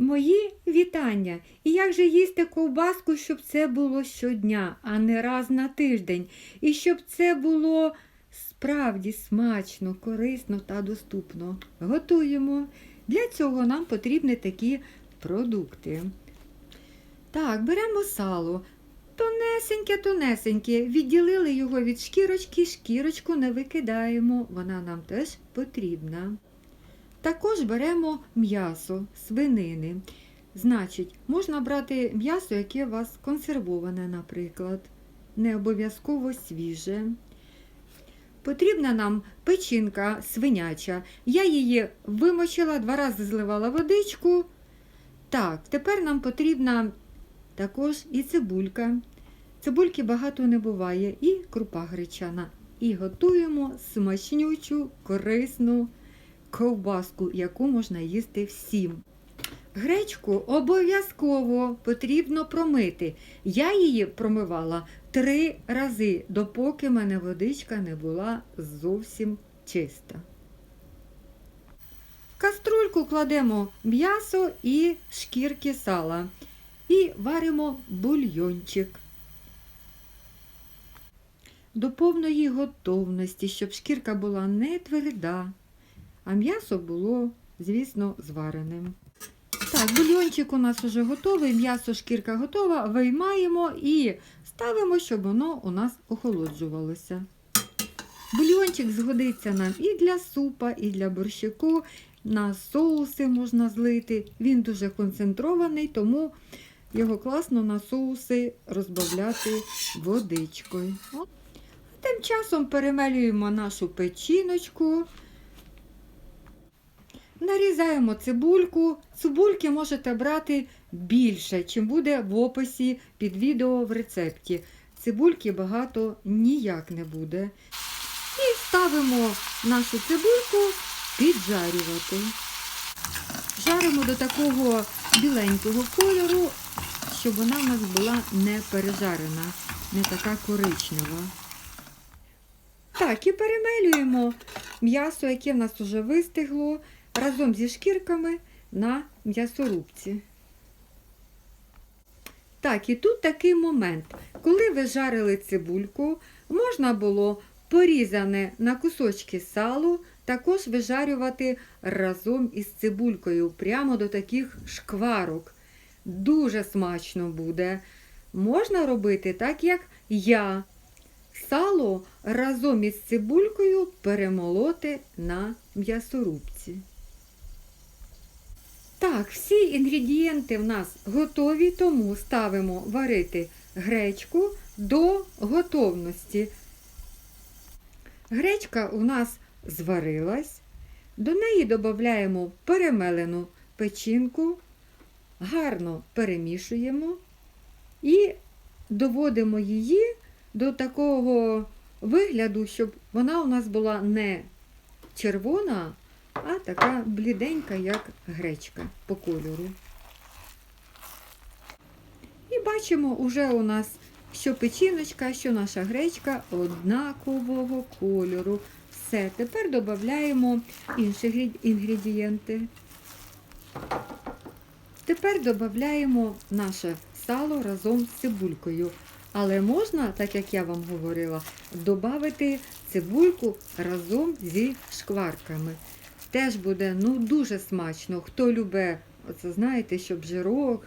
Мої вітання! І як же їсти ковбаску, щоб це було щодня, а не раз на тиждень, і щоб це було справді смачно, корисно та доступно. Готуємо. Для цього нам потрібні такі продукти. Так, беремо сало. Тонесеньке, тонесеньке. Відділили його від шкірочки, шкірочку не викидаємо, вона нам теж потрібна. Також беремо м'ясо, свинини. Значить, можна брати м'ясо, яке у вас консервоване, наприклад, не обов'язково свіже. Потрібна нам печінка свиняча. Я її вимочила, два рази зливала водичку. Так, тепер нам потрібна також і цибулька. Цибульки багато не буває, і крупа гречана. І готуємо смачнючу, корисну ковбаску, яку можна їсти всім. Гречку обов'язково потрібно промити. Я її промивала три рази, допоки в мене водичка не була зовсім чиста. В каструльку кладемо м'ясо і шкірки сала. І варимо бульйончик. До повної готовності, щоб шкірка була не тверда, а м'ясо було, звісно, звареним. Так, бульйончик у нас вже готовий, м'ясо шкірка готова, виймаємо і ставимо, щоб воно у нас охолоджувалося. Бульйончик згодиться нам і для супа, і для борщику. На соуси можна злити. Він дуже концентрований, тому його класно на соуси розбавляти водичкою. Тим часом перемелюємо нашу печіночку. Нарізаємо цибульку. Цибульки можете брати більше, чим буде в описі під відео в рецепті. Цибульки багато ніяк не буде. І ставимо нашу цибульку піджарювати. Жаримо до такого біленького кольору, щоб вона в нас була не пережарена, не така коричнева. Так, і перемелюємо м'ясо, яке в нас вже вистигло, разом зі шкірками на м'ясорубці. Так, і тут такий момент. Коли ви жарили цибульку, можна було порізане на кусочки сало, також вижарювати разом із цибулькою, прямо до таких шкварок. Дуже смачно буде. Можна робити так, як я. Сало разом із цибулькою перемолоти на м'ясорубці. Так, всі інгредієнти в нас готові, тому ставимо варити гречку до готовності. Гречка у нас зварилась, до неї додаємо перемелену печінку, гарно перемішуємо і доводимо її до такого вигляду, щоб вона у нас була не червона, а така бліденька, як гречка по кольору. І бачимо, уже у нас що печіночка, що наша гречка однакового кольору. Все, тепер додаємо інші інгредієнти. Тепер додаємо наше сало разом з цибулькою. Але можна, так як я вам говорила, додати цибульку разом зі шкварками. Теж буде ну, дуже смачно. Хто любить, оце знаєте, щоб жирок,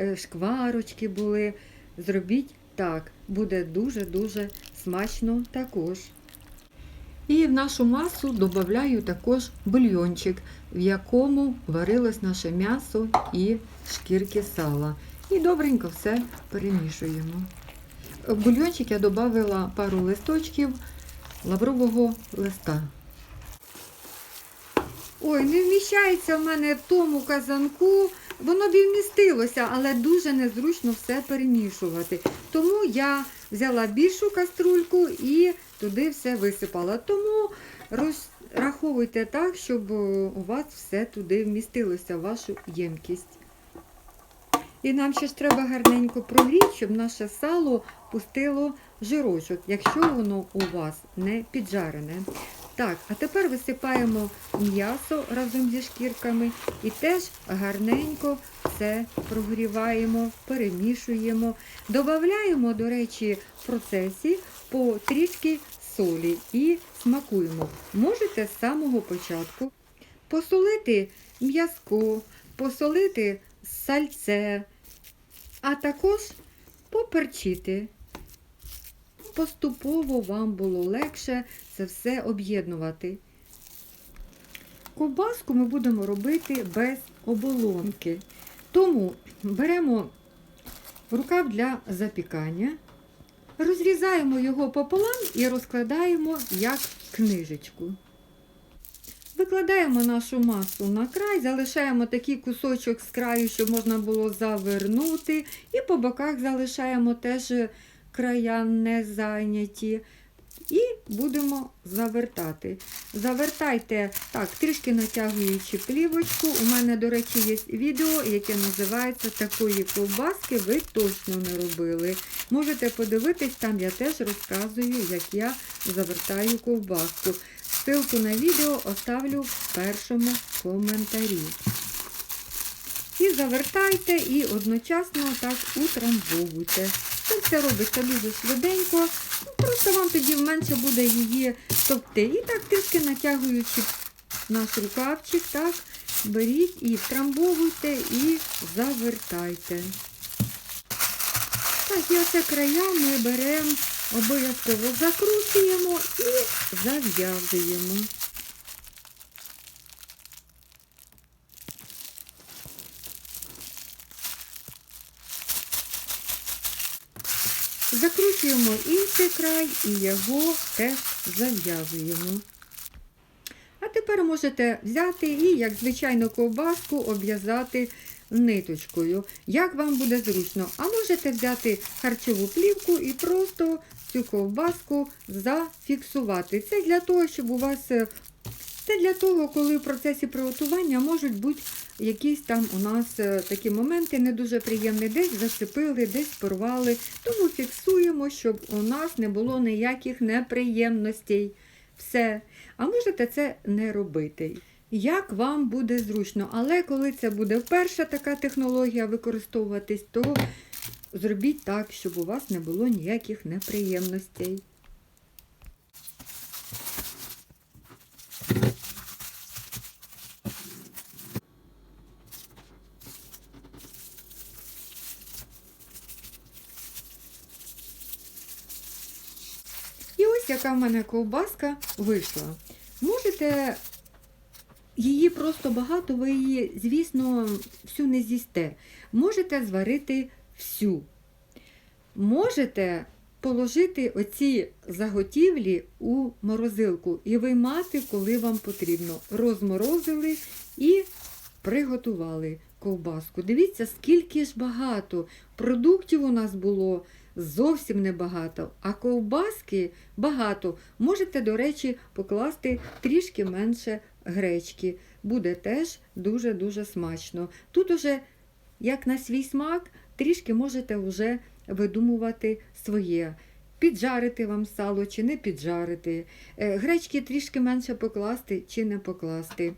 е, шкварочки були. Зробіть так, буде дуже-дуже смачно також. І в нашу масу додаю також бульйончик, в якому варилось наше м'ясо і шкірки сала. І добренько все перемішуємо. В бульйончик я додала пару листочків лаврового листа. Ой, не вміщається в мене в тому казанку. Воно б і вмістилося, але дуже незручно все перемішувати. Тому я взяла більшу каструльку і туди все висипала. Тому розраховуйте так, щоб у вас все туди вмістилося, вашу ємкість. І нам ще ж треба гарненько прогріти, щоб наше сало пустило жирочок, якщо воно у вас не піджарене. Так, а тепер висипаємо м'ясо разом зі шкірками і теж гарненько все прогріваємо, перемішуємо. Додаємо, до речі, в процесі по трішки солі і смакуємо. Можете з самого початку посолити м'язко, посолити сальце, а також поперчити. Поступово вам було легше це все об'єднувати. Ковбаску ми будемо робити без оболонки. Тому беремо рукав для запікання, розрізаємо його пополам і розкладаємо як книжечку. Викладаємо нашу масу на край, залишаємо такий кусочок з краю, щоб можна було завернути, і по боках залишаємо теж края не зайняті. І будемо завертати. Завертайте так, трішки натягуючи плівочку. У мене, до речі, є відео, яке називається Такої ковбаски ви точно не робили. Можете подивитись, там я теж розказую, як я завертаю ковбаску. Ссылку на відео оставлю в першому коментарі. І завертайте і одночасно так утрамбовуйте. Це робиться дуже швиденько, просто вам тоді менше буде її товкти. І так трішки натягуючи наш рукавчик, так, беріть і втрамбовуйте і завертайте. Так, і оце края ми беремо, обов'язково закручуємо і зав'язуємо. Закручуємо інший край і його теж зав'язуємо. А тепер можете взяти і, як звичайно, ковбаску обв'язати ниточкою. Як вам буде зручно. А можете взяти харчову плівку і просто цю ковбаску зафіксувати. Це для того, щоб у вас це для того, коли в процесі приготування можуть бути якісь там у нас е, такі моменти не дуже приємні, десь зацепили, десь порвали. Тому фіксуємо, щоб у нас не було ніяких неприємностей. Все. А можете це не робити. Як вам буде зручно, але коли це буде вперше така технологія використовуватись, то зробіть так, щоб у вас не було ніяких неприємностей. Яка в мене ковбаска вийшла. Можете її просто багато, ви її, звісно, всю не з'їсте. Можете зварити всю. Можете положити оці заготівлі у морозилку і виймати, коли вам потрібно. Розморозили і приготували ковбаску. Дивіться, скільки ж багато. Продуктів у нас було зовсім небагато, а ковбаски багато. Можете, до речі, покласти трішки менше гречки. Буде теж дуже-дуже смачно. Тут уже, як на свій смак, трішки можете вже видумувати своє. Піджарити вам сало чи не піджарити. Е, Гречки трішки менше покласти чи не покласти.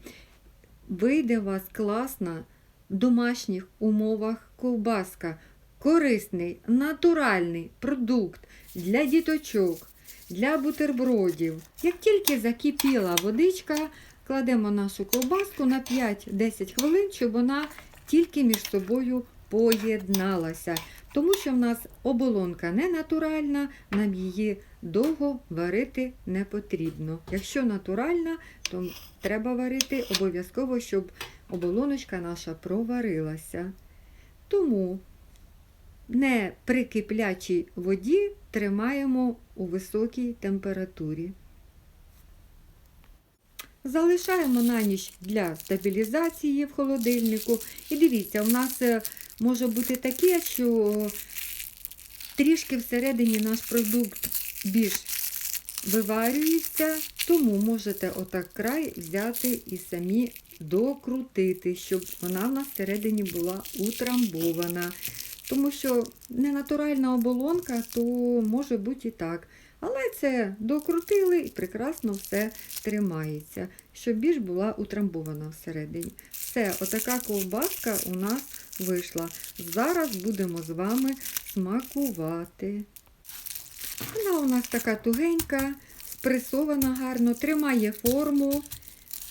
Вийде у вас класна в домашніх умовах ковбаска. Корисний, натуральний продукт для діточок, для бутербродів. Як тільки закипіла водичка, кладемо нашу ковбаску на 5-10 хвилин, щоб вона тільки між собою поєдналася. Тому що в нас оболонка не натуральна, нам її довго варити не потрібно. Якщо натуральна, то треба варити обов'язково, щоб оболоночка наша проварилася. Тому не при киплячій воді тримаємо у високій температурі. Залишаємо на ніч для стабілізації в холодильнику. І дивіться, у нас е, може бути таке, що трішки всередині наш продукт більш виварюється, тому можете отак край взяти і самі докрутити, щоб вона в нас всередині була утрамбована. Тому що ненатуральна оболонка, то може бути і так. Але це докрутили і прекрасно все тримається, щоб більш була утрамбована всередині. Все, отака ковбаска у нас вийшла. Зараз будемо з вами смакувати. Вона у нас така тугенька, спресована гарно, тримає форму.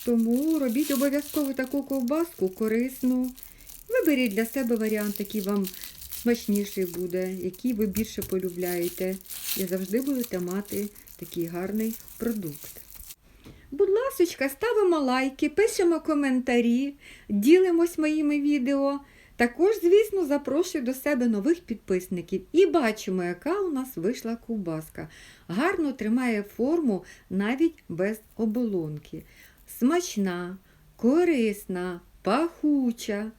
Тому робіть обов'язково таку ковбаску корисну. Виберіть для себе варіант, який вам смачніший буде, який ви більше полюбляєте. І завжди будете мати такий гарний продукт. Будь ласочка, ставимо лайки, пишемо коментарі, ділимось моїми відео. Також, звісно, запрошую до себе нових підписників і бачимо, яка у нас вийшла ковбаска. Гарно тримає форму навіть без оболонки. Смачна, корисна, пахуча.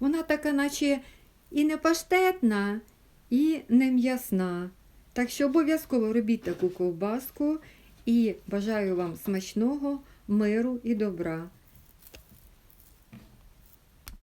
Вона така, наче і не паштетна, і не м'ясна. Так що обов'язково робіть таку ковбаску і бажаю вам смачного, миру і добра.